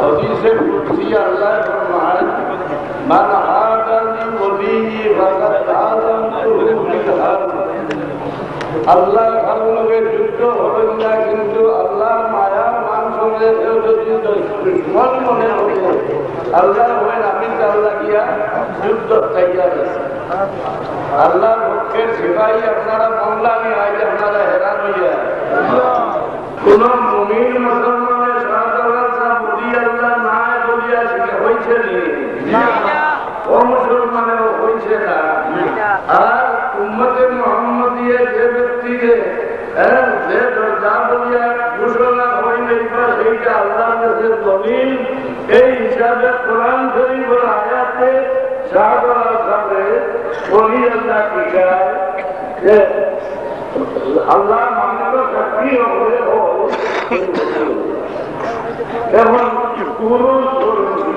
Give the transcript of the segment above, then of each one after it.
হদিসে কুরসি আল্লাহ ফরমান মান আদানি ওলিয়ি ফাকাদ আযামতুহু বিল হারব আল্লাহ কারণে যুদ্ধ হবেন না, কিন্তু আল্লাহ মায়া মান সঙ্গে যদি দুশ্মন মনে হবে, আল্লাহ হবেন আমি আল্লাহ গিয়া যুদ্ধ তৈয়ার আছে আল্লাহর পক্ষের আপনারা মঙ্গলামি আজ আপনারা হেরান হইয়া। কোন মুমিন হয়েছে ও মুসলমানেও হয়েছে না। আর উম্মতে মোহাম্মদিয়ে যে ব্যক্তিকে হ্যাঁ, যে যা বলিয়া ঘোষণা হইলে সেইটা আল্লাহর কাছে দলিল এই হিসাবে কোরআন শরীফের আয়াতে সাহাবারা সামনে বলি আল্লাহ কি যে আল্লাহ মানব শক্তি হলে এখন পুরুষ ধরুন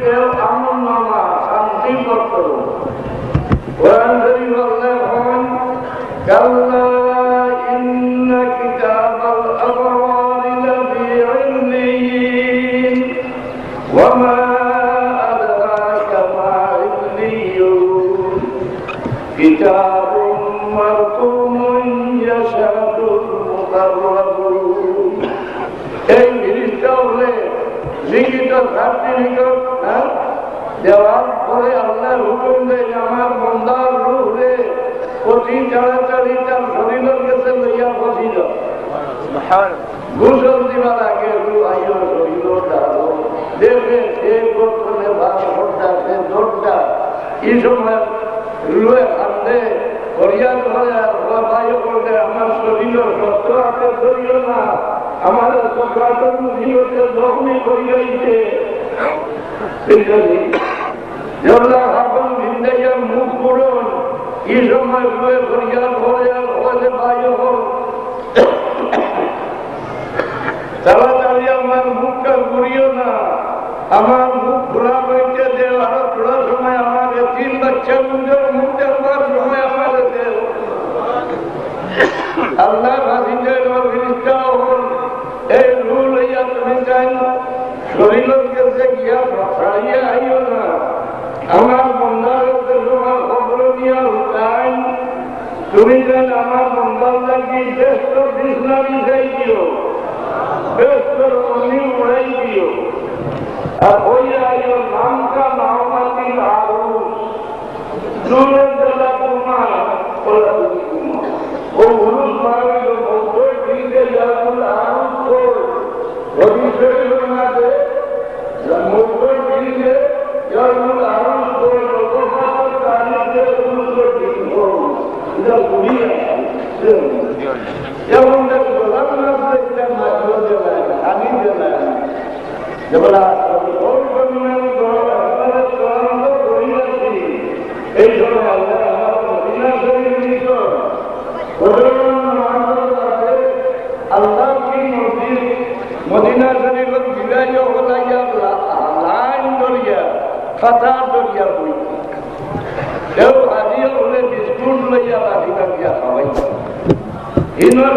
দেও আমন শান্তি হলে লিখিত দেওয়ার পরে আল্লাহর হুকুম দেয় আমার মন্দার রূপে অতি তাড়াতাড়ি তার শরীরের কাছে লইয়া বসিল। গোসল দিবার আগে রু আইও শরীর ডালো সে গোসলে ভাত ভোটটা সে দোটটা এই সময় রুয়ে কান্দে করিয়া ধরে আর বায়ু করলে আমার শরীরের কষ্ট আছে শরীর না, আমার সকাল জখমি করিয়াইছে। হাবন ভিন্দাইয়া মুখ করুন কি সময় শুয়ে হয়ে আর হলে বায়ু হল। তাড়াতাড়ি আমার মুখটা ঘুরিও না। আমার মুখ খোলা হয়েছে যে আরও থোড়া সময় আমাকে তিন বাচ্চা মুখের মুখ দেও এই আমার বন্ধার তোমার খবর দিয়া উঠাই তুমি যেন আমার বন্ধার লাগি ব্যস্ত বিছনা বিছাই দিও ব্যস্ত উড়াই দিও আর ওই আইও নাম নামাতি আরুষ দূরের যেমন এই সময় আল্লাহ মদিনা শরীফ নিত আল্লাহ কি মসজিদ, মদিনা শরীফত বিলাইয়া হলাইয়া লাইন দরিয়া খাতা দরিয়া বই। কেউ বিস্কুট লইয়া বাড়ি বাড়িয়া খাওয়াই ইনর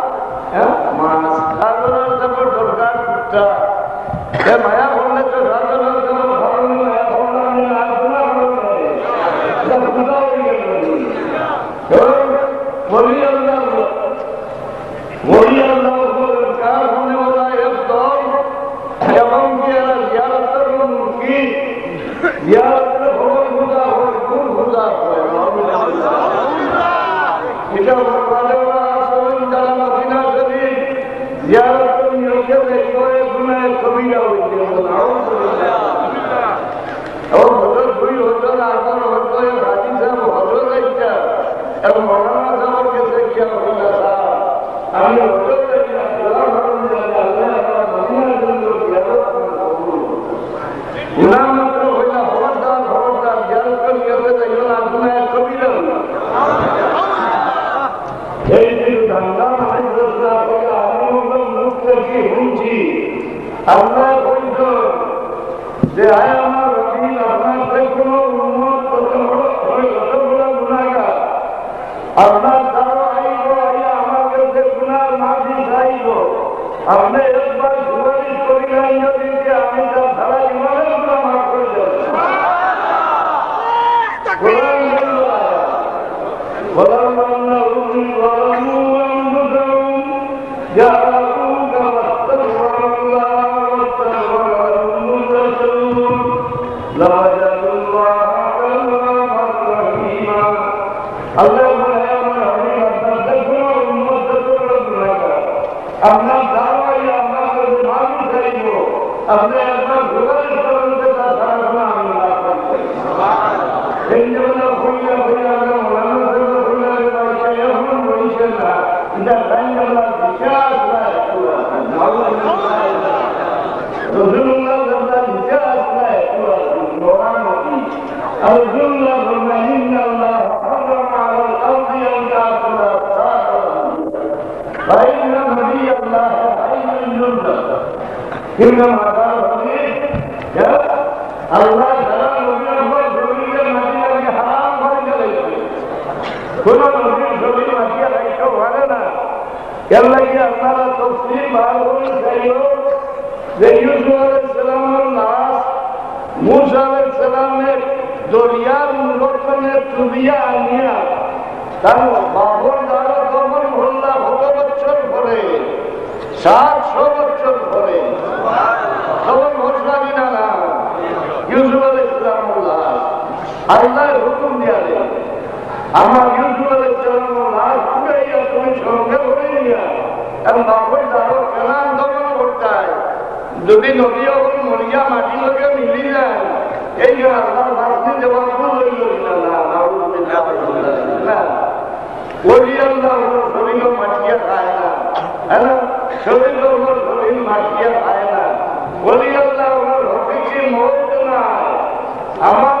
মাছ রাজনের যেমন দরকার কুর্তা এ মায়া বললে তো রাজনের যেমন ভালো মায়া বললে আর গুণা বললে বলি আল্লাহ বলি আল্লাহ ইমাম আদাল হবে আল্লাহ হারাম নবীর উপর জমিনের মাটি আমি হারাম করে চলে যাবে কোন নবীর জমি মাটিয়া রাখতে আল্লাহর হুকুম ইউসুফের জন্ম না তুমি সঙ্গে এবং আন্দোলন করতে যদি নদী মরিয়া মাটি লোকে মিলি যায়, এই আল্লাহ হ্যাঁ, শরীর মাটিয়া খায় না। হ্যাঁ না। আমার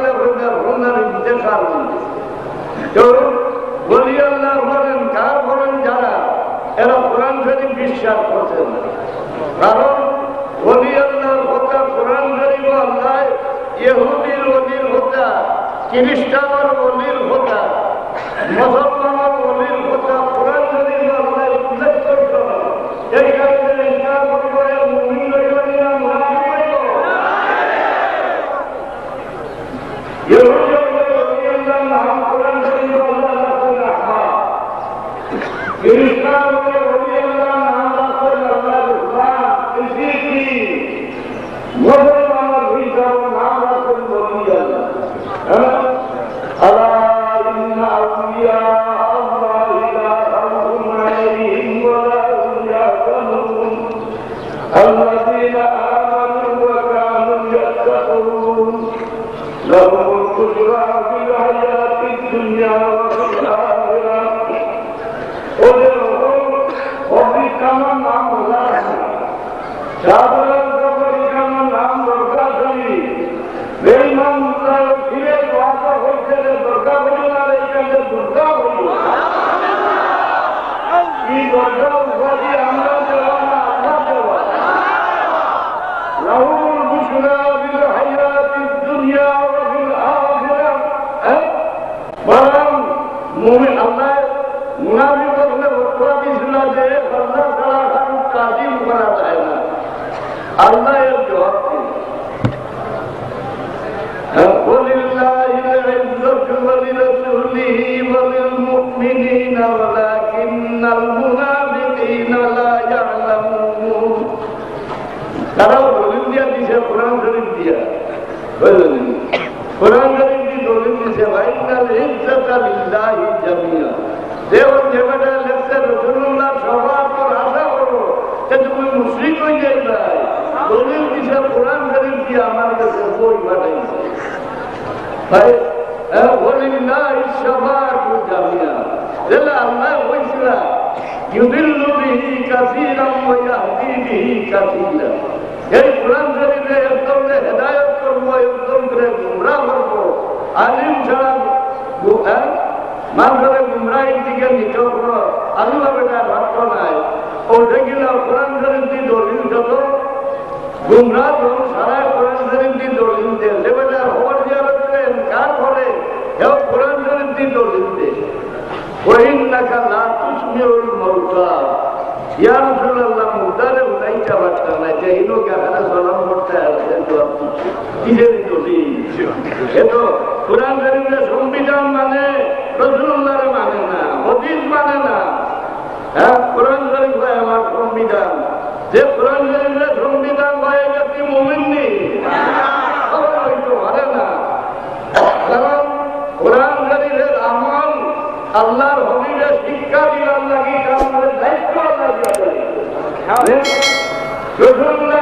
বিশ্বাস করতেন কারণ অলি আল্লাহর হত্যা কোরআন গরিব আল্লাহ ইহুদির অলির হত্যা খ্রিস্টানের অলির হত্যা মুসলমানের অলির হত্যা কোরআন গরিব আল্লাহ উল্লেখ করত এই কারণে ইনকার পরিবারের মুমিন ইহুদি Yeah. Lord, no তারাও দলিল দিয়া দিছে, কোরআন শরীফ দিয়া। বুঝলেন কোরআন শরীফ দিয়ে দলিল দিছে ভাইনাল ইজ্জতা লিল্লাহি জামিয়া দেখুন যে লেখছে রসুল্লাহ সবার পর আশা করো যে তুমি মুশরিক হয়ে যাই ভাই দলিল দিছে, কোরআন শরীফ দিয়ে আমার কাছে বই পাঠাইছে। ভাই হ্যাঁ, ওলিল্লাহি শাফাআতু জামিয়া যেলা আল্লাহ হইছিলা ইউদিল্লু বিহি কাসীরাম ওয়া ইয়াহদি বিহি কাসীরা। কিসের দলিল এতো কোরআন শরীফের সংবিধান মানে রাসূলুল্লাহর মানে না, হাদিস মানে না। হ্যাঁ কোরআন শরীফ হয় আমার সংবিধান। যে কোরআন শরীফের সংবিধান হয়ে গেছে মুমিন নেই আল্লাহর হবিবের শিক্ষা দিলাম লাগি কারণের দায়িত্ব আল্লাহ রসুল্লাহ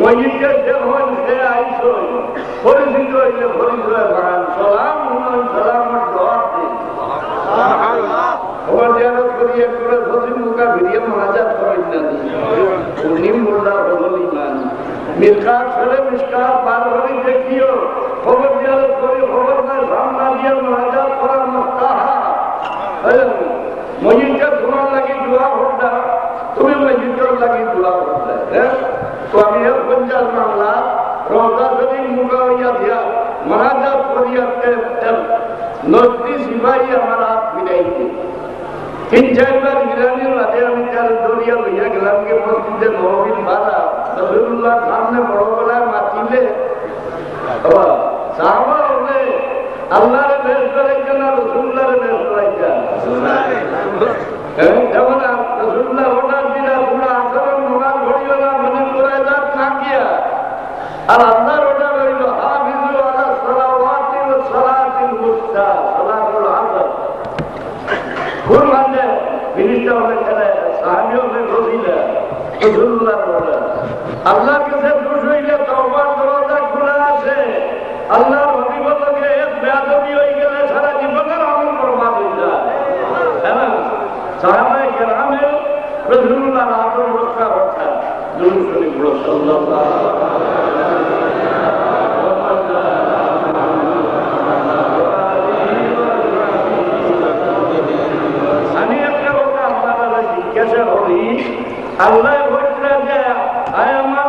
মহিকে যে হয় সে আইস পরিচিত হইলে পরিচয় বাড়ান সালাম হুমান সালামের জবাব দিন। জিয়ারত করিয়া করে সচিন মুখা ভিড়িয়ে মহাজাত করেন না উনি মোল্লা হল ইমান মিসকাত ছেলে মিসকাত বার করে দেখিও খবর জিয়ারত করি খবর না সামনা দিয়ে মহাজাত করার মস্তাহা মজিদটা তোমার লাগি দোয়া করতা তুমি মজিদটার লাগি দোয়া করতা হ্যাঁ তো আমি এক পঞ্চাশ মামলা রওজা শরীফ মুগা হইয়া দিয়া মহাজাত করিয়া সিপাহী আমার হাত মিলাইছে তিন চারবার মিলানির রাতে আমি তার দরিয়া লইয়া গেলাম গিয়া আর আল্লাহর অর্ডার হইল হাফিজু আলা সালাওয়াতি ওয়া সালাতিল মুস্তা সালাতুল আসর ফুল মানে মিনিস্টার হলে খেলে সাহাবী হলে রসিলা রসুল্লাহর অর্ডার আল্লাহর কাছে দোষ হইলে তওবার দরজা খোলা আছে। আল্লাহর হবিবতকে বেয়াদবি হয়ে গেলে সারা জীবনের আমল বরবাদ হয়ে যায়। হ্যাঁ সাহাবায়ে কেরামে রাসূলুল্লাহ আদর রক্ষা রক্ষা। দুরূদ শরীফ সাল্লাল্লাহু আমি একটা কথা আপনারা জিজ্ঞাসা করি আল্লাহ বলছিলেন যে আয় আমার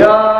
야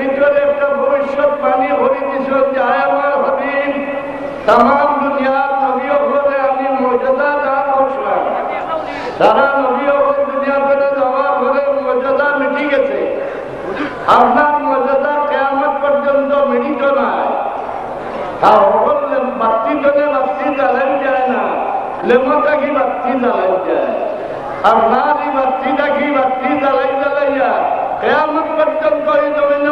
বাণী হয়ে দিছ যে আয় আমার হাবিব তাম দুনিয়ার নবী হলে আমি মর্যাদা দান করছিলাম সারা নবী হল দুনিয়া করে যাওয়ার পরে মর্যাদা মিটি গেছে। আপনার মর্যাদা কেয়ামত পর্যন্ত মিলিত নয় আর সকল বাতি জনে বাতি জ্বালাই যায় না লেমতা কি বাতি জ্বালাই যায় আর নারী বাতিটা কি বাতি জ্বালাই জ্বালাইয়া কেয়ামত পর্যন্ত এই জমিনে